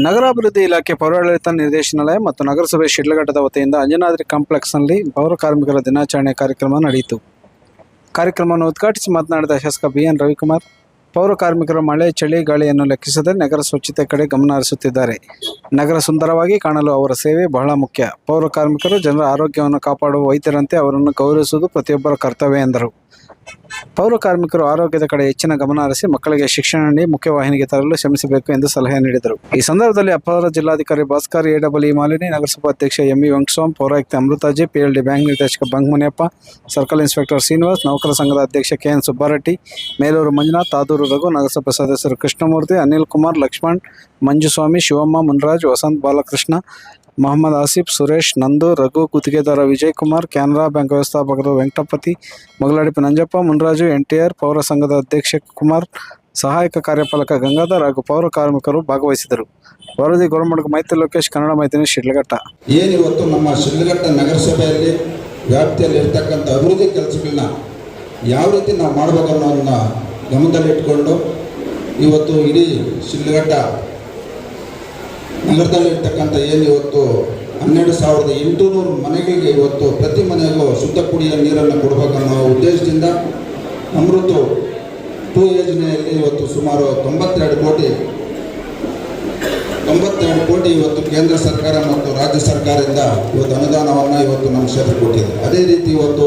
ನಗರಾಭಿವೃದ್ಧಿ ಇಲಾಖೆ ಪೌರಾಡಳಿತ ನಿರ್ದೇಶನಾಲಯ ಮತ್ತು ನಗರಸಭೆ ಶಿಡ್ಲಘಟ್ಟದ ವತಿಯಿಂದ ಅಂಜನಾದ್ರಿ ಕಾಂಪ್ಲೆಕ್ಸ್ನಲ್ಲಿ ಪೌರ ಕಾರ್ಮಿಕರ ದಿನಾಚರಣೆ ಕಾರ್ಯಕ್ರಮ ನಡೆಯಿತು. ಕಾರ್ಯಕ್ರಮವನ್ನು ಉದ್ಘಾಟಿಸಿ ಮಾತನಾಡಿದ ಶಾಸಕ ಬಿ ಎನ್ ರವಿಕುಮಾರ್, ಪೌರ ಕಾರ್ಮಿಕರು ಮಳೆ, ಚಳಿ, ಗಾಳಿಯನ್ನು ಲೆಕ್ಕಿಸದೆ ನಗರ ಸ್ವಚ್ಛತೆ ಕಡೆ ಗಮನ ಹರಿಸುತ್ತಿದ್ದಾರೆ. ನಗರ ಸುಂದರವಾಗಿ ಕಾಣಲು ಅವರ ಸೇವೆ ಬಹಳ ಮುಖ್ಯ. ಪೌರ ಕಾರ್ಮಿಕರು ಜನರ ಆರೋಗ್ಯವನ್ನು ಕಾಪಾಡುವ ವೈದ್ಯರಂತೆ ಅವರನ್ನು ಗೌರವಿಸುವುದು ಪ್ರತಿಯೊಬ್ಬರ ಕರ್ತವ್ಯ ಎಂದರು. ಪೌರ ಕಾರ್ಮಿಕರು ಆರೋಗ್ಯದ ಕಡೆ ಹೆಚ್ಚಿನ ಗಮನ ಹರಿಸಿ ಮಕ್ಕಳಿಗೆ ಶಿಕ್ಷಣ ನೀಡಿ ಮುಖ್ಯವಾಹಿನಿಗೆ ತರಲು ಶ್ರಮಿಸಬೇಕು ಎಂದು ಸಲಹೆ ನೀಡಿದರು. ಈ ಸಂದರ್ಭದಲ್ಲಿ ಅಪರ ಜಿಲ್ಲಾಧಿಕಾರಿ ಭಾಸ್ಕರ್ ಎಡಬಲಿ ಮಾಲಿನಿ, ನಗರಸಭಾ ಅಧ್ಯಕ್ಷ ಎಂಇ ವೆಂಕಟಸ್ವಾಮಿ, ಪೌರಾಯುಕ್ತ ಅಮೃತಾಜಿ ಪಿಎಲ್ಡಿ ಬ್ಯಾಂಕ್ ನಿರ್ದೇಶಕ ಬಂಗ್ಮನಿಯಪ್ಪ ಸರ್ಕಲ್ ಇನ್ಸ್ಪೆಕ್ಟರ್ ಶ್ರೀನಿವಾಸ್, ನೌಕರ ಸಂಘದ ಅಧ್ಯಕ್ಷ ಕೆಎನ್ ಸುಬ್ಬಾರೆಡ್ಡಿ, ಮೇಲೂರು ಮಂಜುನಾಥ್, ತಾದೂರು ರಘು, ನಗರಸಭಾ ಸದಸ್ಯರು ಕೃಷ್ಣಮೂರ್ತಿ, ಅನಿಲ್ ಕುಮಾರ್, ಲಕ್ಷ್ಮಣ್, ಮಂಜುಸ್ವಾಮಿ, ಶಿವಮ್ಮ, ಮುನ್ರಾಜ್, ವಸಂತ್ ಬಾಲಕೃಷ್ಣ ಮೊಹಮ್ಮದ್ ಆಸಿಫ್, ಸುರೇಶ್, ನಂದು, ರಘು, ಗುತ್ತಿಗೆದಾರ ವಿಜಯ್ ಕುಮಾರ್, ಕೆನರಾ ಬ್ಯಾಂಕ್ ವ್ಯವಸ್ಥಾಪಕರು ವೆಂಕಟಪತಿ ಮಗಳಡಿಪ ನಂಜಪ್ಪ ಮುನ್ರಾಜು ಎನ್ಟಿಆರ್ ಪೌರ ಸಂಘದ ಅಧ್ಯಕ್ಷ ಕುಮಾರ್, ಸಹಾಯಕ ಕಾರ್ಯಪಾಲಕ ಗಂಗಾಧರ್ ಹಾಗೂ ಪೌರ ಕಾರ್ಮಿಕರು ಭಾಗವಹಿಸಿದರು. ವರದಿ ಗೋರಮಂಡಕ ಮೈತ್ರಿ ಲೋಕೇಶ್, ಕನ್ನಡ ಮೈತ್ರಿ, ಶಿಡ್ಲಘಟ್ಟ. ಏನಿವತ್ತು ನಮ್ಮ ಶಿಡ್ಲಘಟ್ಟ ನಗರಸಭೆಯಲ್ಲಿ ವ್ಯಾಪ್ತಿಯಲ್ಲಿ ಇರತಕ್ಕಂಥ ಅಭಿವೃದ್ಧಿ ಕೆಲಸಗಳನ್ನ ಯಾವ ರೀತಿ ನಾವು ಮಾಡಬೇಕನ್ನೋದನ್ನ ಗಮನದಲ್ಲಿಟ್ಕೊಂಡು ಇವತ್ತು ಇಡೀ ಶಿಡ್ಲಘಟ್ಟ ನಗರದಲ್ಲಿರ್ತಕ್ಕಂಥ ಏನು ಇವತ್ತು ಹನ್ನೆರಡು ಸಾವಿರದ ಎಂಟುನೂರು ಮನೆಗಳಿಗೆ ಇವತ್ತು ಪ್ರತಿ ಮನೆಗೂ ಶುದ್ಧ ಕುಡಿಯುವ ನೀರನ್ನು ಕೊಡಬೇಕನ್ನೋ ಉದ್ದೇಶದಿಂದ ಅಮೃತ ಟೂ ಯೋಜನೆಯಲ್ಲಿ ಇವತ್ತು ಸುಮಾರು ತೊಂಬತ್ತೆರಡು ಕೋಟಿ ತೊಂಬತ್ತೆರಡು ಕೋಟಿ ಇವತ್ತು ಕೇಂದ್ರ ಸರ್ಕಾರ ಮತ್ತು ರಾಜ್ಯ ಸರ್ಕಾರದಿಂದ ಇವತ್ತು ಅನುದಾನವನ್ನು ಇವತ್ತು ನಮ್ಮ ಕ್ಷೇತ್ರ ಕೊಟ್ಟಿದೆ. ಅದೇ ರೀತಿ ಇವತ್ತು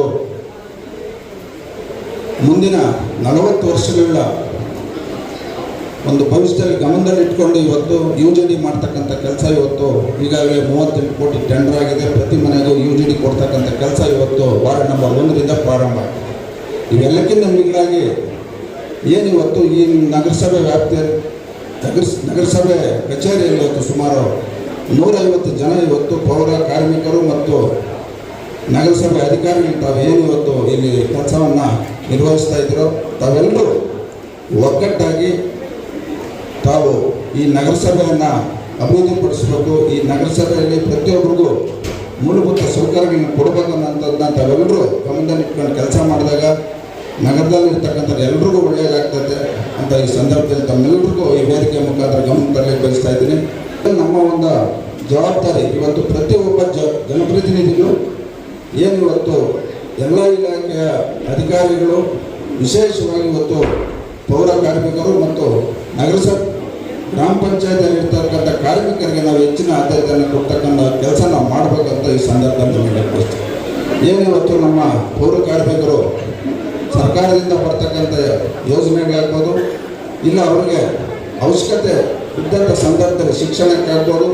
ಮುಂದಿನ ನಲವತ್ತು ವರ್ಷಗಳ ಒಂದು ಭವಿಷ್ಯದಲ್ಲಿ ಗಮನದಲ್ಲಿಟ್ಕೊಂಡು ಇವತ್ತು ಯು ಜಿ ಡಿ ಮಾಡ್ತಕ್ಕಂಥ ಕೆಲಸ ಇವತ್ತು ಈಗಾಗಲೇ ಮೂವತ್ತೆಂಟು ಕೋಟಿ ಟೆಂಡರ್ ಆಗಿದೆ ಪ್ರತಿ ಮನೆಗೂ ಯು ಜಿ ಡಿ ಕೊಡ್ತಕ್ಕಂಥ ಕೆಲಸ ಇವತ್ತು ವಾರ್ಡ್ ನಂಬರ್ ಒಂದರಿಂದ ಪ್ರಾರಂಭ ಆಗಿದೆ. ಇವೆಲ್ಲಕ್ಕಿಂತ ಮಿಗಿಲಾಗಿ ಏನು ಇವತ್ತು ಈ ನಗರಸಭೆ ವ್ಯಾಪ್ತಿಯಲ್ಲಿ ನಗರ, ನಗರಸಭೆ ಕಚೇರಿಯಲ್ಲಿ ಇವತ್ತು ಸುಮಾರು ನೂರೈವತ್ತು ಜನ ಇವತ್ತು ಪೌರ ಕಾರ್ಮಿಕರು ಮತ್ತು ನಗರಸಭೆ ಅಧಿಕಾರಿಗಳು ತಾವು ಏನು ಇವತ್ತು ಇಲ್ಲಿ ಕೆಲಸವನ್ನು ನಿರ್ವಹಿಸ್ತಾ ಇದ್ದೀರೋ ತಾವೆಲ್ಲರೂ ಒಗ್ಗಟ್ಟಾಗಿ ತಾವು ಈ ನಗರಸಭೆಯನ್ನು ಅಭಿವೃದ್ಧಿಪಡಿಸಬೇಕು. ಈ ನಗರಸಭೆಯಲ್ಲಿ ಪ್ರತಿಯೊಬ್ಬರಿಗೂ ಮೂಲಭೂತ ಸೌಕರ್ಯಗಳನ್ನು ಅನ್ನೋದನ್ನ ತಾವೆಲ್ಲರೂ ಗಮನದಲ್ಲಿಟ್ಕೊಂಡು ಕೆಲಸ ಮಾಡಿದಾಗ ನಗರದಲ್ಲಿರ್ತಕ್ಕಂಥ ಎಲ್ರಿಗೂ ಒಳ್ಳೆಯದಾಗ್ತದೆ ಅಂತ ಈ ಸಂದರ್ಭದಲ್ಲಿ ತಮ್ಮೆಲ್ಲರಿಗೂ ಈ ವೇದಿಕೆ ಮುಖಾಂತರ ಗಮನ ತರಲಿಕ್ಕೆ ಬಯಸ್ತಾ ಇದ್ದೀನಿ. ನಮ್ಮ ಒಂದು ಜವಾಬ್ದಾರಿ, ಇವತ್ತು ಪ್ರತಿಯೊಬ್ಬ ಜ ಜನಪ್ರತಿನಿಧಿಗಳು ಏನು ಇವತ್ತು ಎಲ್ಲ ಇಲಾಖೆಯ ಅಧಿಕಾರಿಗಳು ವಿಶೇಷವಾಗಿ ಇವತ್ತು ಪೌರ ಕಾರ್ಮಿಕರು ಮತ್ತು ನಗರಸಭೆ ಗ್ರಾಮ ಪಂಚಾಯತಿಯಲ್ಲಿ ಇರ್ತಕ್ಕಂಥ ಕಾರ್ಮಿಕರಿಗೆ ನಾವು ಹೆಚ್ಚಿನ ಆದ್ಯತೆಯನ್ನು ಕೊಡ್ತಕ್ಕಂಥ ಕೆಲಸ ನಾವು ಮಾಡಬೇಕಂತ ಈ ಸಂದರ್ಭದಲ್ಲಿ ಏನಿವತ್ತು ಏನು ಇವತ್ತು ನಮ್ಮ ಪೌರ ಕಾರ್ಮಿಕರು ಸರ್ಕಾರದಿಂದ ಬರ್ತಕ್ಕಂಥ ಯೋಜನೆಗಳಾಗ್ಬೋದು, ಇಲ್ಲ ಅವರಿಗೆ ಅವಶ್ಯಕತೆ ಇದ್ದಂಥ ಸಂದರ್ಭದಲ್ಲಿ ಶಿಕ್ಷಣಕ್ಕಾಗ್ಬೋದು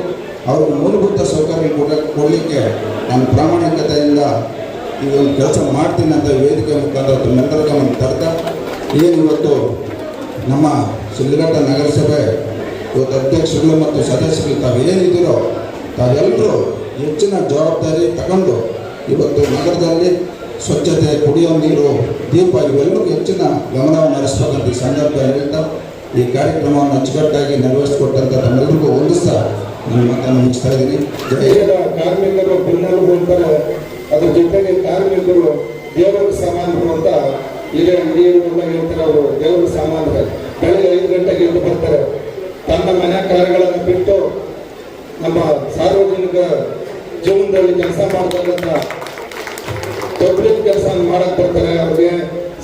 ಅವ್ರಿಗೆ ಮೂಲಭೂತ ಸೌಕರ್ಯ ಕೊಡ, ಕೊಡಲಿಕ್ಕೆ ನಾನು ಪ್ರಾಮಾಣಿಕತೆಯಿಂದ ಇದೊಂದು ಕೆಲಸ ಮಾಡ್ತೀನಿ ಅಂತ ವೇದಿಕೆ ಮುಖಾಂತರ ಗಮನ ತರ್ತಾ, ಏನು ಇವತ್ತು ನಮ್ಮ ಶಿಡ್ಲಘಟ್ಟ ನಗರಸಭೆ ಇವತ್ತು ಅಧ್ಯಕ್ಷರು ಮತ್ತು ಸದಸ್ಯರು ತಾವೇನಿದ್ದೀರೋ ತಾವೆಲ್ಲರೂ ಹೆಚ್ಚಿನ ಜವಾಬ್ದಾರಿ ತಗೊಂಡು ಇವತ್ತು ನಗರದಲ್ಲಿ ಸ್ವಚ್ಛತೆ, ಕುಡಿಯೋ ನೀರು, ದೀಪ ಇವೆಲ್ಲರಿಗೂ ಹೆಚ್ಚಿನ ಗಮನವನ್ನು ಹರಿಸ್ತಕ್ಕಂಥ ಈ ಸಂದರ್ಭದಲ್ಲಿ ಈ ಕಾರ್ಯಕ್ರಮವನ್ನು ಅಚ್ಚುಕಟ್ಟಾಗಿ ನೆರವೇರಿಸಿಕೊಟ್ಟಂತ ತಮ್ಮೆಲ್ಲರಿಗೂ ಹೊಂದಿಸ್ತಾ ನನ್ನ ಮಾತನ್ನು ಮುಗಿಸ್ತಾ ಇದ್ದೀನಿ. ಕಾರ್ಮಿಕರು ಬೆನ್ನೆಲುಬು ಅಂತಾರೆ. ಅದ್ರ ಜೊತೆಗೆ ಕಾರ್ಮಿಕರು ದೇವರ ಸಮಾನರು ಅಂತ ಇಲ್ಲಿ ನೀರು ಹೇಳ್ತಾರೆ ಅವರು, ದೇವರ ಸಮಾನರು ಬೆಳಗ್ಗೆ ಐದು ಗಂಟೆಗೆ ಎದ್ದು ಬರ್ತಾರೆ. ತನ್ನ ಮನೆ ಕಾರ್ಯಗಳನ್ನು ಬಿಟ್ಟು ನಮ್ಮ ಸಾರ್ವಜನಿಕ ಜೀವನದಲ್ಲಿ ಕೆಲಸ ಮಾಡ್ತಕ್ಕಂಥ ಪಬ್ಲಿಕ್ ಕೆಲಸ ಮಾಡಕ್ ಬರ್ತಾರೆ. ಅವ್ರಿಗೆ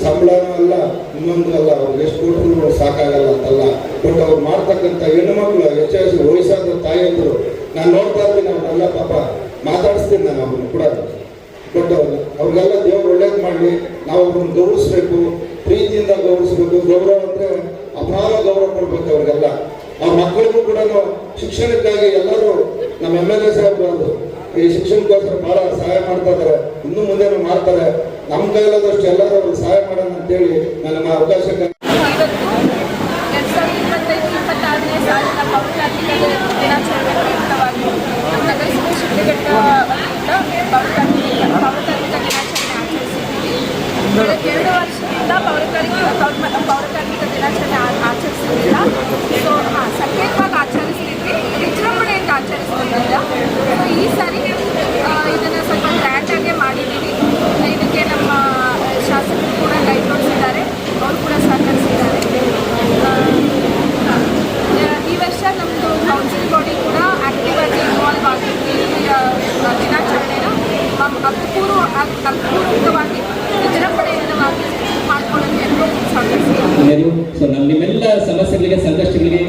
ಸಂಬಳನೂ ಅಲ್ಲ, ಇನ್ನೊಂದು ಅಲ್ಲ. ಅವ್ರಿಗೆ ಎಷ್ಟು ಕೊಟ್ಟರು ಸಾಕಾಗಲ್ಲ ಅಂತಲ್ಲ. ಬಟ್ ಅವ್ರು ಮಾಡ್ತಕ್ಕಂಥ ಹೆಣ್ಣುಮಕ್ಳು ಹೆಚ್ಚಾಗಿ ವಯಸ್ಸಾದ ತಾಯಿಯಂದ್ರು, ನಾನು ನೋಡ್ತಾ ಇದ್ದೀನಿ ಅವ್ರನ್ನೆಲ್ಲ ಪಾಪ, ಮಾತಾಡಿಸ್ತೀನಿ ನಾನು ಅವ್ರನ್ನ ಕೂಡ. ಬಟ್ ಅವ್ರಿಗೆಲ್ಲ ದೇವ್ರು ಒಳ್ಳೇದು ಮಾಡಲಿ. ನಾವು ಅವ್ರನ್ನ ಗೌರವಿಸ್ಬೇಕು. ಪ್ರೀತಿಯಿಂದ ಗೌರವಿಸ್ಬೇಕು. ಗೌರವ ಅಂದ್ರೆ ಅಪಾರ ಗೌರವ ಕೊಡ್ಬೇಕು ಅವ್ರಿಗೆಲ್ಲ. ಆ ಮಕ್ಕಳಿಗೂ ಕೂಡ ಶಿಕ್ಷಣಕ್ಕಾಗಿ ಎಲ್ಲರೂ ನಮ್ಮ ಎಂ ಎಲ್ ಎ ಸಾಹೇಬ್ರು ಈ ಶಿಕ್ಷಣಕ್ಕೋಸ್ಕರ ಬಹಳ ಸಹಾಯ ಮಾಡ್ತಾ ಇದ್ದಾರೆ ಇನ್ನು ಮುಂದೆ ಮಾಡ್ತಾರೆ. ನಮ್ಮ ಕೈಲಾದಷ್ಟು ಎಲ್ಲರೂ ಸಹಾಯ ಮಾಡೋಣ ಅಂತೇಳಿ ನನ್ನ ಇವತ್ತು ಎರಡು ವರ್ಷದಿಂದ ಪೌರಕಾರ್ಮಿಕ ಪೌರ ಪೌರಕಾರ್ಮಿಕ ದಿನಾಚರಣೆ ಆ- ಆಚರಿಸ್ತಿಲ್ಲ ಸೊ ಹಾಂ ಸಖೇತವಾಗಿ ಆಚರಿಸ್ತಿದ್ವಿ. ವಿಜೃಂಭಣೆಯಿಂದ ಆಚರಿಸ್ತಿದ್ದಿಲ್ಲ ಸೊ ಈ ಸಾರಿ ಇದನ್ನು ಸ್ವಲ್ಪ ಗ್ರ್ಯಾಂಡಾಗೆ ಮಾಡಿದ್ದೀವಿ ಇದಕ್ಕೆ ನಮ್ಮ ಶಾಸಕರು ಕೂಡ ಗೈಡ್ ಮಾಡಿಸಿದ್ದಾರೆ. ಅವರು ಕೂಡ ಸಹಕರಿಸಿದ್ದಾರೆ. ಈ ವರ್ಷ ನಮ್ಮದು ಕೌನ್ಸಿಲ್ ಬಾಡಿ ಕೂಡ ಆ್ಯಕ್ಟಿವ್ ಆಗಿ ಇನ್ವಾಲ್ವ್ ಆಗಿದ್ವಿ. ದಿನಾಚರಣೆನ. ಅರ್ಥಪೂರ್ವ ಅರ್ಥಪೂರ್ವಕವಾಗಿ ವಿಜೃಂಭಣೆಯನ್ನು ಆಗಿ ಸೊ ನಮ್ಮ ನಿಮ್ಮೆಲ್ಲ ಸಮಸ್ಯೆಗಳಿಗೆ, ಸಂಕಷ್ಟಗಳಿಗೆ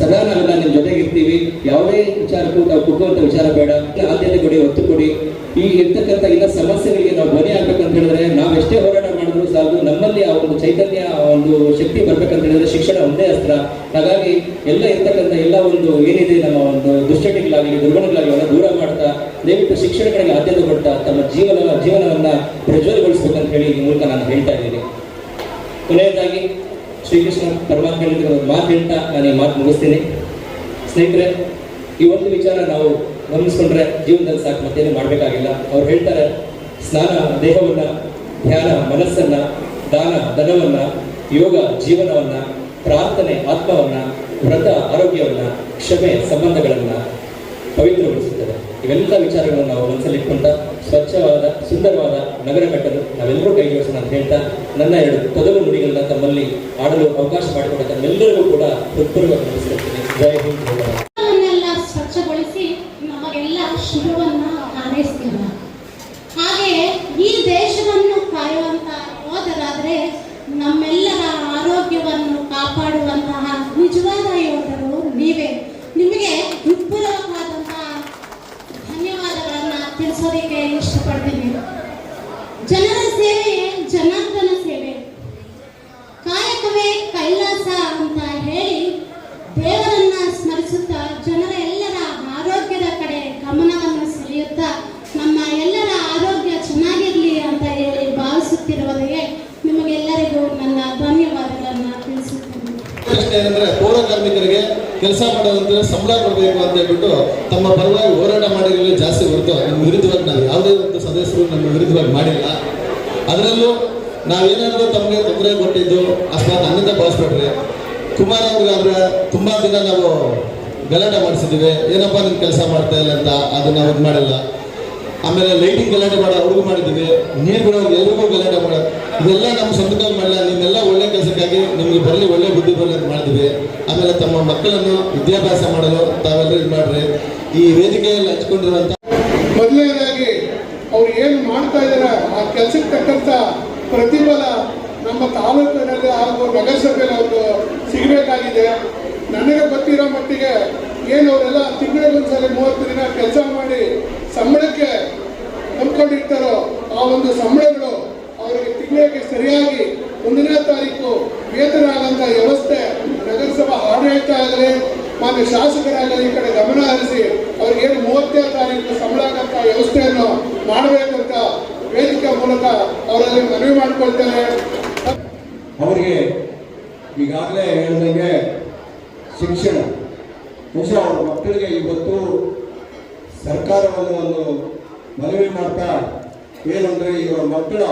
ಸದಾ ನಾವೆಲ್ಲ ನಿಮ್ಮ ಜೊತೆಗೆ ಇರ್ತೀವಿ. ಯಾವುದೇ ವಿಚಾರಕ್ಕೂ ನಾವು ಕುಗ್ಗುವಂತ ವಿಚಾರ ಬೇಡ. ಆದ್ಯತೆ ಕೊಡಿ, ಒತ್ತು ಕೊಡಿ. ಈ ಇರ್ತಕ್ಕಂಥ ಇಲ್ಲ ಸಮಸ್ಯೆಗಳಿಗೆ ನಾವು ಧ್ವನಿ ಆಗ್ಬೇಕಂತ ಹೇಳಿದ್ರೆ ನಾವು ಎಷ್ಟೇ ಹೋರಾಟ ಮಾಡಿದ್ರು ಸಾಕು, ನಮ್ಮಲ್ಲಿ ಆ ಒಂದು ಚೈತನ್ಯ, ಆ ಒಂದು ಶಕ್ತಿ ಬರ್ಬೇಕಂತ ಹೇಳಿದ್ರೆ ಶಿಕ್ಷಣ ಒಂದೇ ಅಸ್ತ್ರ. ಹಾಗಾಗಿ ಎಲ್ಲ ಇರ್ತಕ್ಕಂಥ ಎಲ್ಲ ಒಂದು ಏನಿದೆ, ನಮ್ಮ ಒಂದು ದುಶ್ಚಟಗಳಾಗಲಿ ದುರ್ಗುಣಗಳಾಗಲಿ ದೂರ ಮಾಡ್ತಾ, ದಯವಿಟ್ಟು ಶಿಕ್ಷಣಗಳಿಗೆ ಆದ್ಯತೆ ಕೊಡ್ತಾ, ತಮ್ಮ ಜೀವನ, ಜೀವನವನ್ನ ಪ್ರಜ್ವಲಗೊಳಿಸ್ಬೇಕಂತ ಹೇಳಿ ಈ ಮೂಲಕ ನಾನು ಹೇಳ್ತಾ ಇದ್ದೀನಿ. ಕೊನೆಯದಾಗಿ ಶ್ರೀಕೃಷ್ಣ ಪರಮಾತ್ಮ ಮಾತು ಹೇಳ್ತಾ ನಾನು ಈ ಮಾತು ಮುಗಿಸ್ತೀನಿ. ಸ್ನೇಹಿತರೆ, ಈ ಒಂದು ವಿಚಾರ ನಾವು ಗಮನಿಸ್ಕೊಂಡ್ರೆ ಜೀವನದಲ್ಲಿ ಸಾಕು, ಮತ್ತೇನು ಮಾಡಬೇಕಾಗಿಲ್ಲ. ಅವ್ರು ಹೇಳ್ತಾರೆ, ಸ್ನಾನ, ದೇಹವನ್ನು, ಧ್ಯಾನ, ಮನಸ್ಸನ್ನು, ದಾನ, ಧನವನ್ನು, ಯೋಗ, ಜೀವನವನ್ನು, ಪ್ರಾರ್ಥನೆ, ಆತ್ಮವನ್ನು, ವ್ರತ, ಆರೋಗ್ಯವನ್ನು, ಕ್ಷಮೆ, ಸಂಬಂಧಗಳನ್ನು ಪವಿತ್ರಗೊಳಿಸುತ್ತದೆ. ಇವೆಲ್ಲ ವಿಚಾರಗಳನ್ನು ನಾವು ಮನಸ್ಸಲ್ಲಿ ಇಟ್ಕೊಂಡ ಸ್ವಚ್ಛವಾದ, ಸುಂದರವಾದ ನಗರ ಕಟ್ಟಲು ನಾವೆಲ್ಲರೂ ಕೈ ಜೋಡಿಸೋಣ ಅಂತ ಹೇಳ್ತಾ ನನ್ನ ಎರಡು ತೊದಲು ನುಡಿಗಳನ್ನ ತಮ್ಮಲ್ಲಿ ಆಡಲು ಅವಕಾಶ ಮಾಡಿಕೊಟ್ಟ ತಮ್ಮೆಲ್ಲರಿಗೂ ಕೂಡ ಹೃತ್ಪೂರ್ವಕ ನಮಸ್ಕರಿಸ್ತೀನಿ ಜೈ ಹಿಂದ್ ಏನಂದ್ರೆ ಪೌರ ಕಾರ್ಮಿಕರಿಗೆ ಕೆಲಸ ಮಾಡೋದಂದ್ರೆ ಸಂಬಳ ಕೊಡಬೇಕು ಅಂತ ಹೇಳ್ಬಿಟ್ಟು ತಮ್ಮ ಪರವಾಗಿ ಹೋರಾಟ ಮಾಡಿರಲಿ ಜಾಸ್ತಿ ಹೊರತು ನಮ್ಮ ವಿರುದ್ಧವಾಗಿ ನಾವು ಯಾವುದೇ ಒಂದು ಸದಸ್ಯರು ನಮ್ಮ ವಿರುದ್ಧವಾಗಿ ಮಾಡಿಲ್ಲ. ಅದರಲ್ಲೂ ನಾವೇನಾದರೂ ತಮಗೆ ತೊಂದರೆ ಕೊಟ್ಟಿದ್ದು, ಅಥವಾ ನನ್ನಿಂದ ಭಾವಿಸ್ಬಿಟ್ರೆ ಕುಮಾರ್ ಅವ್ರಿಗಾದ್ರೆ ತುಂಬಾ ದಿನ ನಾವು ಗಲಾಟೆ ಮಾಡಿಸಿದ್ದೀವಿ, ಏನಪ್ಪ ನಿನ್ ಕೆಲಸ ಮಾಡ್ತಾ ಇಲ್ಲ ಅಂತ ಅದನ್ನ ಇದು ಮಾಡಿಲ್ಲ. ಆಮೇಲೆ ಲೈಟಿಂಗ್ ಗಲಾಟೆ ಮಾಡೋ, ಅವ್ರಿಗೂ ಮಾಡಿದ್ದೀವಿ. ನೀರು ಬಿಡೋ ಎಲ್ರಿಗೂ ಗಲಾಟೆ ಮಾಡೋ. ಇದೆಲ್ಲ ನಮ್ಮ ಕಾಲ ಮಾಡಲ್ಲ ನಿಮ್ಮೆಲ್ಲ ಒಳ್ಳೆ ಕೆಲಸಕ್ಕಾಗಿ ನಿಮಗೆ ಬರಲಿ, ಒಳ್ಳೆ ಬುದ್ಧಿ ಬರಲಿ ಅಂತ ಮಾಡಿದ್ವಿ ಆಮೇಲೆ ತಮ್ಮ ಮಕ್ಕಳನ್ನು ವಿದ್ಯಾಭ್ಯಾಸ ಮಾಡಲು ತಾವೆಲ್ಲರೂ ಇದು ಮಾಡ್ರಿ. ಈ ವೇದಿಕೆಯಲ್ಲಿ ಹಚ್ಕೊಂಡಿರುವಂತಹ ಮೊದಲನೇದಾಗಿ, ಅವ್ರು ಏನು ಮಾಡ್ತಾ ಇದ್ದಾರೆ ಆ ಕೆಲಸಕ್ಕೆ ತಕ್ಕಂಥ ಪ್ರತಿಫಲ ನಮ್ಮ ತಾಲೂಕಿನಲ್ಲಿ ಹಾಗೂ ನಗರಸಭೆಯಲ್ಲಿ ಅವರು ಸಿಗಬೇಕಾಗಿದೆ. ನನಗೆ ಗೊತ್ತಿರೋ ಮಟ್ಟಿಗೆ, ಏನು ಅವರೆಲ್ಲ ತಿಂಗಳಿಗೊಂದ್ಸಲ ಮೂವತ್ತು ದಿನ ಕೆಲಸ ಮಾಡಿ, ಸಂಬಳಕ್ಕೆ ಅಂದ್ಕೊಂಡಿರ್ತಾರೋ ಆ ಒಂದು ಸಂಬಳಗಳು ಅವರಿಗೆ ತಿಂಗಳಿಗೆ ಸರಿಯಾಗಿ ಒಂದನೇ ತಾರೀಕು ವೇತನ ಆಗಂತ ವ್ಯವಸ್ಥೆ ನಗರಸಭಾ ಆಡಳಿತ ಆಗಲಿ ಮಾನ್ಯ ಶಾಸಕರಾಗಲಿ, ಈ ಕಡೆ ಗಮನ ಹರಿಸಿ ಅವ್ರಿಗೇನು ಮೂವತ್ತೇ ತಾರೀಕು ಸಂಬಳ ಆಗಂತ ವ್ಯವಸ್ಥೆಯನ್ನು ಮಾಡಬೇಕಂತ ವೇದಿಕೆ ಮೂಲಕ ಅವರಲ್ಲಿ ಮನವಿ ಮಾಡಿಕೊಳ್ತೇನೆ. ಅವರಿಗೆ ಈಗಾಗಲೇ ಹೇಳಿದಂಗೆ ಶಿಕ್ಷಣ, ಬಹುಶಃ ಅವ್ರ ಮಕ್ಕಳಿಗೆ ಇವತ್ತು ಸರ್ಕಾರವನ್ನು ಒಂದು ಮನವಿ ಮಾಡ್ತಾ ಏನಂದರೆ ಇವರ ಮಕ್ಕಳ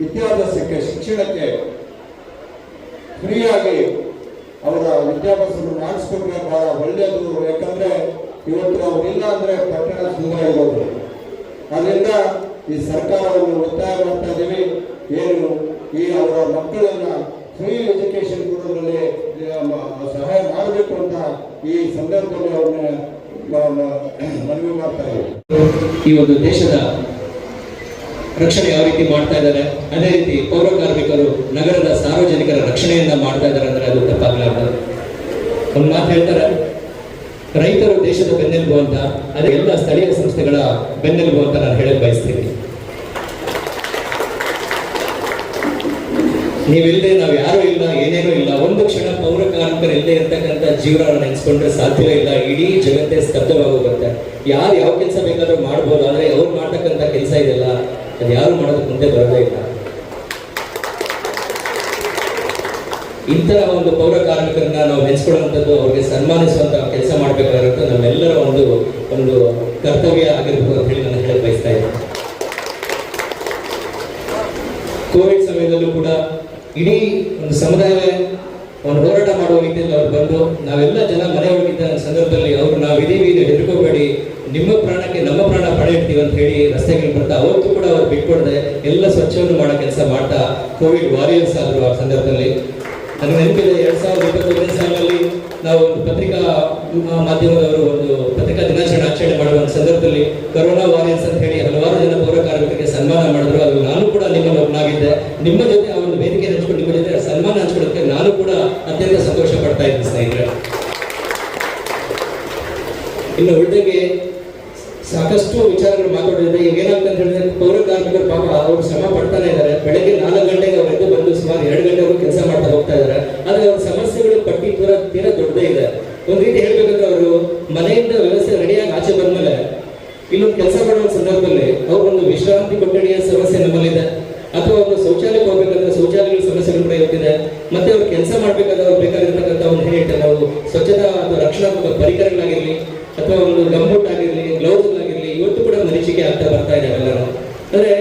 ವಿದ್ಯಾಭ್ಯಾಸಕ್ಕೆ ಶಿಕ್ಷಣಕ್ಕೆ ಫ್ರೀಯಾಗಿ ಅವರ ವಿದ್ಯಾಭ್ಯಾಸವನ್ನು ಮಾಡಿಸ್ಕೊಂಡ್ರೆ ಬಹಳ ಒಳ್ಳೆಯದು. ಯಾಕಂದ್ರೆ ಇವತ್ತು ಅವರಿಲ್ಲ ಅಂದ್ರೆ ಪಟ್ಟಣ ದೂರ ಇರೋದು. ಅದರಿಂದ ಈ ಸರ್ಕಾರವನ್ನು ಒತ್ತಾಯ ಮಾಡ್ತಾ ಇದ್ದೀವಿ ಏನು ಈ ಅವರ ಮಕ್ಕಳನ್ನ ಫ್ರೀ ಎಜುಕೇಶನ್ ಕೊಡೋದ್ರಲ್ಲಿ ಸಹಾಯ ಮಾಡಬೇಕು ಅಂತ ಈ ಸಂದರ್ಭದಲ್ಲಿ ಅವ್ರನ್ನ ಮನವಿ ಮಾಡ್ತಾ ಇದ್ದೀವಿ ಈ ಒಂದು ದೇಶದ ರಕ್ಷಣೆ ಯಾವ ರೀತಿ ಮಾಡ್ತಾ ಇದ್ದಾರೆ, ಅದೇ ರೀತಿ ಪೌರ ಕಾರ್ಮಿಕರು ನಗರದ ಸಾರ್ವಜನಿಕರ ರಕ್ಷಣೆಯನ್ನ ಮಾಡ್ತಾ ಇದ್ದಾರೆ ಅಂದ್ರೆ ಅದು ತಪ್ಪಾಗಲಾರ್ದು ಒಂದು ಮಾತು ಹೇಳ್ತಾರೆ, ರೈತರು ದೇಶದ ಬೆನ್ನೆಲುಬು ಅಂತ, ಅದೇ ಎಲ್ಲ ಸ್ಥಳೀಯ ಸಂಸ್ಥೆಗಳ ಬೆನ್ನೆಲುಬು ಅಂತ ನಾನು ಹೇಳಕ್ ಬಯಸ್ತೀನಿ. ನೀವಿಲ್ಲದೆ ನಾವು ಯಾರು ಇಲ್ಲ, ಏನೇನೂ ಇಲ್ಲ, ಒಂದು ಕ್ಷಣ ಪೌರ ಕಾರ್ಮಿಕರು ಇಲ್ಲದೆ ಇರ್ತಕ್ಕಂಥ ಜೀವನ ನೆನೆಸ್ಕೊಂಡ್ರೆ ಸಾಧ್ಯವೇ ಇಲ್ಲ, ಇಡೀ ಜಗತ್ತೇ ಸ್ತಬ್ಧವಾಗೋಗುತ್ತೆ. ಯಾರು ಯಾವ ಕೆಲಸ ಬೇಕಾದ್ರೂ ಮಾಡ್ಬೋದು, ಆದ್ರೆ ಅವ್ರು ಮಾಡ್ತಕ್ಕಂಥ ಕೆಲಸ ಇದೆಯಲ್ಲ ಅದು ಯಾರು ಮಾಡೋದು ಮುಂದೆ ಬರೋದೇ ಇಲ್ಲ. ಇಂತಹ ಒಂದು ಪೌರ ಕಾರ್ಮಿಕರನ್ನ ನಾವು ಮೆಚ್ಚಿಕೊಳ್ಳುವಂಥದ್ದು ಅವ್ರಿಗೆ ಸನ್ಮಾನಿಸುವಂತ ಕೆಲಸ ಮಾಡಬೇಕಾಗಿರುತ್ತೆ ನಮ್ಮೆಲ್ಲರ ಒಂದು ಒಂದು ಕರ್ತವ್ಯ ಆಗಿರ್ಬೋದು ಅಂತ ಹೇಳಿ ನಾನು ಹೇಳಕ್ ಬಯಸ್ತಾ ಇದ್ದೀನಿ ಕೋವಿಡ್ ಸಮಯದಲ್ಲೂ ಕೂಡ ಇಡೀ ಒಂದು ಸಮುದಾಯವೇ ಒಂದು ಹೋರಾಟ ಮಾಡುವ ರೀತಿಯಲ್ಲಿ ಅವ್ರು ಬಂದು ನಾವೆಲ್ಲ ಜನ ಮನೆ ಹೋಗಿದ್ದ ಸಂದರ್ಭದಲ್ಲಿ ಅವ್ರು ನಾವು ಇದೀವಿ ಇದು ಹೆದರ್ಕೋಬೇಡಿ ನಿಮ್ಮ ಪ್ರಾಣಕ್ಕೆ ನಮ್ಮ ಪ್ರಾಣ ಪಡೆ ಇಡ್ತೀವಿ ಅಂತ ಹೇಳಿ ರಸ್ತೆಗಳಿಗೆ ಬರ್ತಾ ಅವತ್ತು ಕೂಡ ಅವ್ರು ಬಿಟ್ಕೊಡದೆ ಎಲ್ಲ ಸ್ವಚ್ಛವನ್ನು ಮಾಡೋ ಕೆಲಸ ಮಾಡ್ತಾ ಕೋವಿಡ್ ವಾರಿಯರ್ಸ್ ಆದರು ಆ ಸಂದರ್ಭದಲ್ಲಿ. ನನಗೆ ನೆನಪಿದೆ ಎರಡ್ ಸಾವಿರದ ಇಪ್ಪತ್ತೊಂದನೇ ಸಾಲಿನಲ್ಲಿ ನಾವು ಒಂದು ಪತ್ರಿಕಾ ಮಾಧ್ಯಮದವರು ಒಂದು ಪತ್ರಿಕಾ ದಿನಾಚರಣೆ ಆಚರಣೆ ಮಾಡುವ ಸಂದರ್ಭದಲ್ಲಿ ಕರೋನಾ ವಾರಿಯರ್ಸ್ ಅಂತ ಹೇಳಿ ಹಲವಾರು ಜನ ಪೌರ ಕಾರ್ಮಿಕರಿಗೆ ಸನ್ಮಾನ ಮಾಡಿದ್ರು. ಅದು ನಾನು ಕೂಡ ನಿಮ್ಮನ್ನು ಒಬ್ಬನಾಗಿದ್ದೆ ನಿಮ್ಮ ಜೊತೆ ಆ ಒಂದು ವೇದಿಕೆ ಹಂಚ್ಕೊಂಡು ನಿಮ್ಮ ಜೊತೆ ಸನ್ಮಾನ ಹಂಚ್ಕೊಳ್ಳೋದಕ್ಕೆ ನಾನು ಕೂಡ ಅತ್ಯಂತ ಸಂತೋಷ ಪಡ್ತಾ ಇದ್ದೀನಿ ಸ್ನೇಹಿತರೆ. ಇನ್ನು ಉಳಿದಂಗೆ ಸಾಕಷ್ಟು ವಿಚಾರಗಳು ಮಾತಾಡಿದ್ರೆ ಈಗ ಏನಂತ ಹೇಳಿದ್ರೆ ಪೌರ ಕಾರ್ಮಿಕರು ಪಾಪ ಅವ್ರು ಶ್ರಮ ಪಡ್ತಾನೆ ಇದ್ದಾರೆ. ಬೆಳಗ್ಗೆ ನಾಲ್ಕು ಗಂಟೆಗೆ ಅವರೆದ್ದು ಬಂದು ಸುಮಾರು ಎರಡು ಗಂಟೆವರೆಗೂ ಕೆಲಸ ಮಾಡ್ತಾ ಹೋಗ್ತಾ ಇದ್ದಾರೆ. ಆದರೆ ಅವ್ರ ಸಮಸ್ಯೆಗಳು ಪಟ್ಟಿ ತೀರ ತೀರ ದೊಡ್ಡದೇ ಇದೆ. ಒಂದು ರೀತಿ ಹೇಳ್ಬೇಕಂದ್ರೆ ಅವರು ಮನೆಯಿಂದ ವ್ಯವಸ್ಥೆ ರೆಡಿಯಾಗಿ ಆಚೆ ಬಂದ್ಮೇಲೆ ಇಲ್ಲೊಂದು ಕೆಲಸ ಮಾಡುವ ಸಂದರ್ಭದಲ್ಲಿ ಅವ್ರಿಗೊಂದು ವಿಶ್ರಾಂತಿ ಕೊಠಡಿಯ ಸಮಸ್ಯೆ ನಮ್ಮಲ್ಲಿದೆ. ಅಥವಾ ಅವರು ಶೌಚಾಲಯಕ್ಕೆ ಹೋಗ್ಬೇಕಂದ್ರೆ ಶೌಚಾಲಯಗಳ ಸಮಸ್ಯೆಗಳು ಕೂಡ ಇರ್ತಿದೆ ಮತ್ತೆ ಅವ್ರು ಕೆಲಸ ಮಾಡ್ಬೇಕಾದ್ರೆ ಅವ್ರು ಬೇಕಾಗಿರ್ತಕ್ಕಂಥ ಒಂದು ಹೇಳ್ತಾರೆ ನಾವು ಸ್ವಚ್ಛತಾ ಅಥವಾ ರಕ್ಷಣಾತ್ಮಕ ಪರಿಕರಗಳಾಗಿರ್ಲಿ, ಅಥವಾ ಒಂದು ಗಂಬೂಟ್ ಆಗಿರಲಿ, ಗ್ಲೌಸ್ ಇವತ್ತು ಕೂಡ ಮರೀಚಿಕೆ ಆಗ್ತಾ ಬರ್ತಾ ಇದ್ದಾವೆಲ್ಲರೂ ಅಂದರೆ